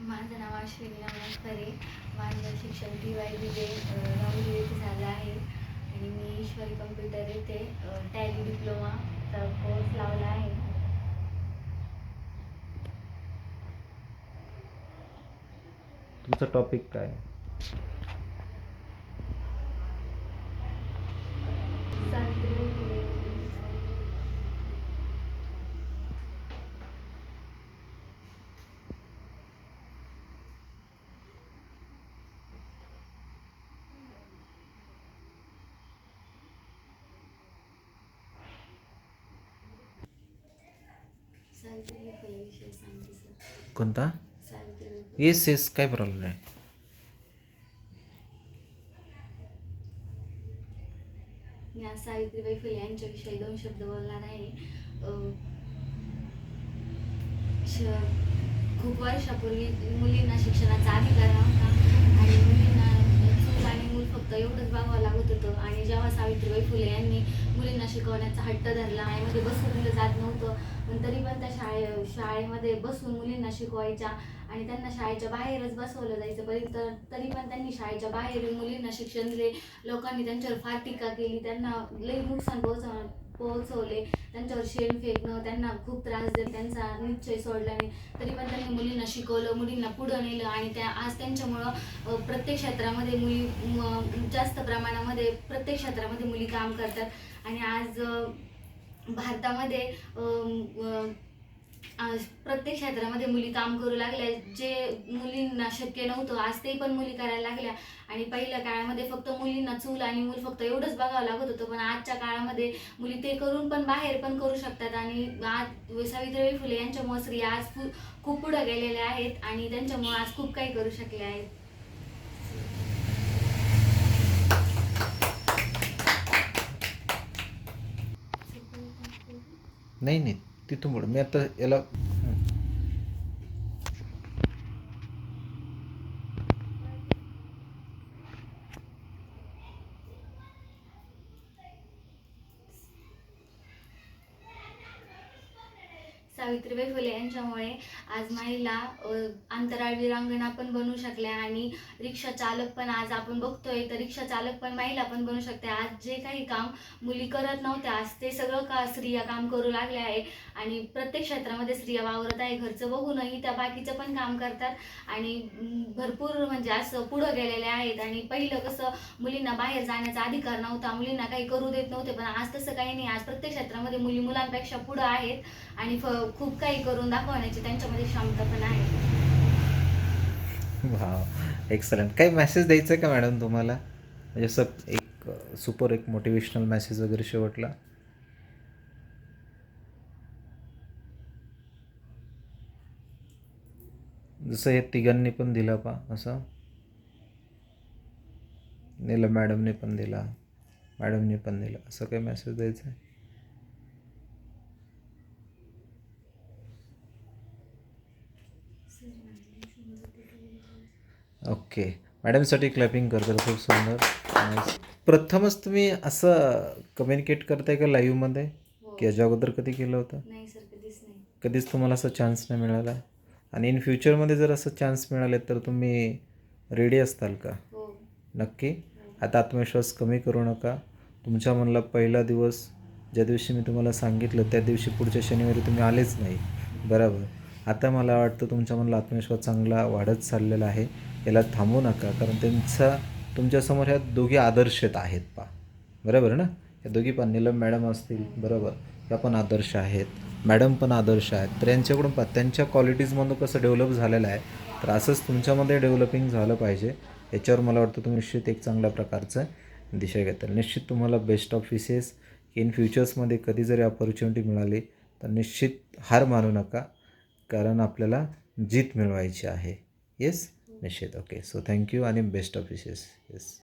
माझं नाव अश्विनी रामनाथ खरे माझं शिक्षण टी वाय विजय राहुल येथे झालं आहे. आणि मी ईश्वरी कम्प्युटर येथे टॅली डिप्लोमाचा कोर्स लावला आहे. तुमचं टॉपिक काय सावित्रीबाई फुले सावित्रीबाई फुले विषयी सांगते सर कोणता? येस येस काय प्रॉब्लेम नाही. मी आज सावित्रीबाई फुले यांच्याविषयी दोन शब्द बोलणार आहे. श- खूप वर्षापूर्वी मुलींना शिक्षणाचा अधिकार नव्हता आणि मुलींना चूल आणि मूल फक्त एवढंच बघावं लागत होतं. आणि जेव्हा सावित्रीबाई फुले यांनी मुलींना शिकवण्याचा हट्ट धरला शाळेमध्ये बसून दिलं जात नव्हतं पण तरी पण त्या शाळे शाळेमध्ये बसून मुलींना शिकवायच्या आणि त्यांना शाळेच्या बाहेरच बसवलं जायचं. परी तर तरी पण त्यांनी शाळेच्या बाहेर मुलींना शिक्षण दिले. लोकांनी त्यांच्यावर फार टीका केली. त्यांना लई नुकसान पोहोचव पोहोचवले. त्यांच्यावर शेण फेकणं त्यांना खूप त्रास देत त्यांचा निश्चय सोडला नाही तरी पण त्यांनी मुलींना शिकवलं मुलींना पुढं नेलं आणि त्या आज त्यांच्यामुळं प्रत्येक क्षेत्रामध्ये मुली जास्त प्रमाणामध्ये प्रत्येक क्षेत्रामध्ये मुली काम करतात. आणि आज भारतामध्ये प्रत्येक क्षेत्रामध्ये मुली काम करू लागल्या. जे मुलींना शक्य नव्हतं आज ते पण मुली करायला लागल्या. आणि पहिल्या काळामध्ये फक्त मुलींना चूल आणि मूल फक्त एवढंच बघावं लागत होतं पण आजच्या काळामध्ये मुली ते करून पण बाहेर पण करू शकतात. आणि आज सावित्रीबाई फुले यांच्यामुळे स्त्रिया आज खूप पुढे गेलेल्या आहेत आणि त्यांच्यामुळे आज खूप काही करू शकल्या आहेत. नाही नाही. तिथून पुढं. मी आता याला सावित्रीबाई फुले यांच्यामुळे आज महिला अंतराळ विरांगणा पण बनू शकल्या आणि रिक्षा चालक पण आज आपण बघतोय. तर रिक्षा चालक पण महिला पण बनू शकते. आज जे काही काम मुली करत नव्हत्या आज ते सगळं का स्त्रिया काम करू लागल्या आहे? आणि प्रत्येक क्षेत्रामध्ये स्त्रिया वावरत आहे. घरचं बघूनही त्या बाकीचं पण काम करतात. आणि भरपूर म्हणजे असं पुढं गेलेल्या आहेत. आणि पहिलं कसं मुलींना बाहेर जाण्याचा अधिकार नव्हता. मुलींना काही करू देत नव्हते. पण आज तसं काही नाही. आज प्रत्येक क्षेत्रामध्ये मुली मुलांपेक्षा पुढं आहेत. आणि फ- खूप काही करून दाखवण्याची त्यांच्यामध्ये क्षमता पण आहे. हा एक्सलंट काही मेसेज द्यायचं आहे का मॅडम तुम्हाला? म्हणजे असं एक सुपर एक मोटिवेशनल मेसेज वगैरे शेवटला. जसं हे तिघांनी पण दिला पा असं. नेलं मॅडमने पण दिला. मॅडमने पण दिला. असं काही मेसेज द्यायचं आहे ओके. मॅडमसाठी क्लॅपिंग करतात खूप सुंदर. प्रथमच तुम्ही असं कम्युनिकेट करताय का लाईव्हमध्ये हो. की याच्या अगोदर कधी केलं होतं? नाही सर कधीच तुम्हाला असा चान्स नाही मिळाला? आणि इन फ्युचरमध्ये जर असं चान्स मिळाले तर तुम्ही रेडी असताल का? हो. नक्की. आता आत्मविश्वास कमी करू नका. तुमच्या मनाला पहिला दिवस ज्या दिवशी मी तुम्हाला सांगितलं त्या दिवशी पुढच्या शनिवारी तुम्ही आलेच नाही. बरोबर. आता मला वाटतं तुमच्या मनाला आत्मविश्वास चांगला वाढत चाललेला आहे. याला थांबू नका कारण त्यांचा तुमच्यासमोर ह्या दोघी आदर्शत आहेत पा बरोबर ना? या दोघी पण नीलम मॅडम असतील बरोबर. ह्या पण आदर्श आहेत. मॅडम पण आदर्श आहेत. तर यांच्याकडून पा त्यांच्या क्वालिटीजमधून कसं डेव्हलप झालेलं आहे तर असंच तुमच्यामध्ये डेव्हलपिंग झालं पाहिजे. याच्यावर मला वाटतं तुम्ही निश्चित एक चांगल्या प्रकारचं दिशा घेताल. निश्चित तुम्हाला बेस्ट ऑफ विसेस इन फ्युचर्समध्ये कधी जरी ऑपॉर्च्युनिटी मिळाली तर निश्चित हार मानू नका. कारण आपल्याला जीत मिळवायची आहे. येस निश्चित. ओके सो थँक्यू आणि बेस्ट ऑफ येस